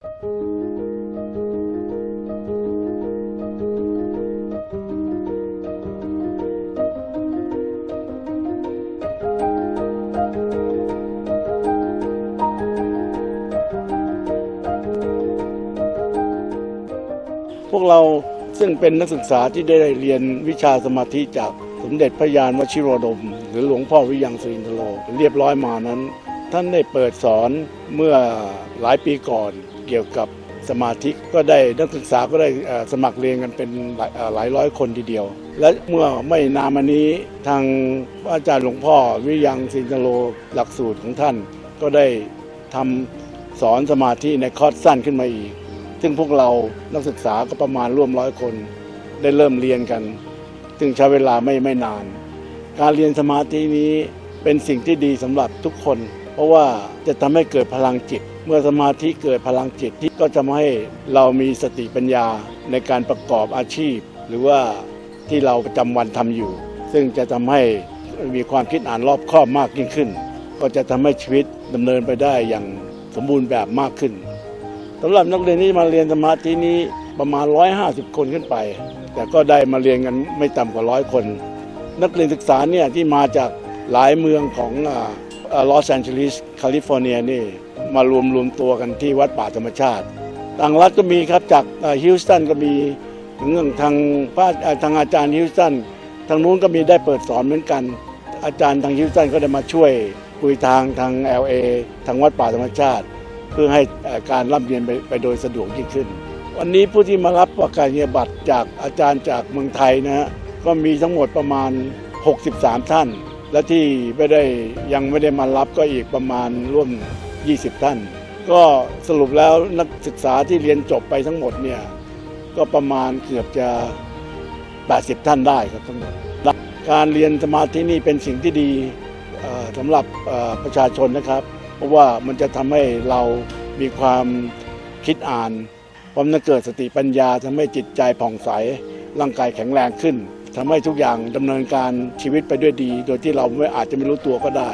พวกเราซึ่งเป็นนักศึกษาที่ได้เรียนวิชาสมาธิจากสมเด็จพระยานวชิโรดม หรือหลวงพ่อวิยังสุรินทโลเรียบร้อยมานั้น ท่านได้เปิดสอนเมื่อหลายปีก่อนเกี่ยวกับสมาธิก็ได้นักศึกษาก็ได้สมัครเรียนกันเป็นหลายลายร้อยคนทีเดียว และเมื่อไม่นานมานี้ทางพระอาจารย์หลวงพ่อวิยังสินทโลหลักสูตรของท่าน ก็ได้ทำสอนสมาธิในคอร์สสั้นขึ้นมาอีก ซึ่งพวกเรานักศึกษาก็ประมาณร่วมร้อยคน ได้เริ่มเรียนกันซึ่งใช้เวลาไม่ไม่นาน การเรียนสมาธินี้เป็นสิ่งที่ดีสำหรับทุกคน ราะว่าจะทำให้เกิดพลังจิต เมื่อสมาธิเกิดพลังจิตที่ก็จะทำให้เรามีสติปัญญาในการประกอบอาชีพ หรือว่าที่เราประจำวันทำอยู่ ซึ่งจะทำให้มีความคิดอ่านรอบคอบมากยิ่งขึ้น ก็จะทำให้ชีวิตดำเนินไปได้อย่างสมบูรณ์แบบมากขึ้นสำหรับนักเรียนที่มาเรียนสมาธินี้ประมาณ 150 คนขึ้นไป แต่ก็ได้มาเรียนกันไม่ต่ำกว่าร้อยคน นักเรียนศึกษาเนี่ยที่มาจากหลายเมืองของ ลอสแอนเจลิสแคลิฟอร์เนียนี่มารวมรวมตัวกันที่วัดป่าธรรมชาติ ต่างรัฐก็มีครับจากฮิวสตันก็มีถึงทางพระทางอาจารย์ฮิวสตันทางนู้นก็มีได้เปิดสอนเหมือนกัน อาจารย์ทางฮิวสตันก็ได้มาช่วยคุยทางทาง LA ทางวัดป่าธรรมชาติ เพื่อให้การร่ำเรียนไปไปโดยสะดวกยิ่งขึ้น วันนี้ผู้ที่มารับประกาศนียบัตรจากอาจารย์จากเมืองไทยนะฮะก็มีทั้งหมดประมาณ 63 ท่าน และที่ไม่ได้ยังไม่ได้มารับก็อีกประมาณร่วม 20 ท่าน ก็สรุปแล้วนักศึกษาที่เรียนจบไปทั้งหมดเนี่ยก็ประมาณเกือบจะ 80 ท่านได้ครับทั้งหมดการเรียนสมาธินี่เป็นสิ่งที่ดีสำหรับประชาชนนะครับ เพราะว่ามันจะทำให้เรามีความคิดอ่านความจะเกิดสติปัญญาทำให้จิตใจผ่องใสร่างกายแข็งแรงขึ้น ทำให้ทุกอย่างดำเนินการชีวิตไปด้วยดี โดยที่เราไม่อาจจะไม่รู้ตัวก็ได้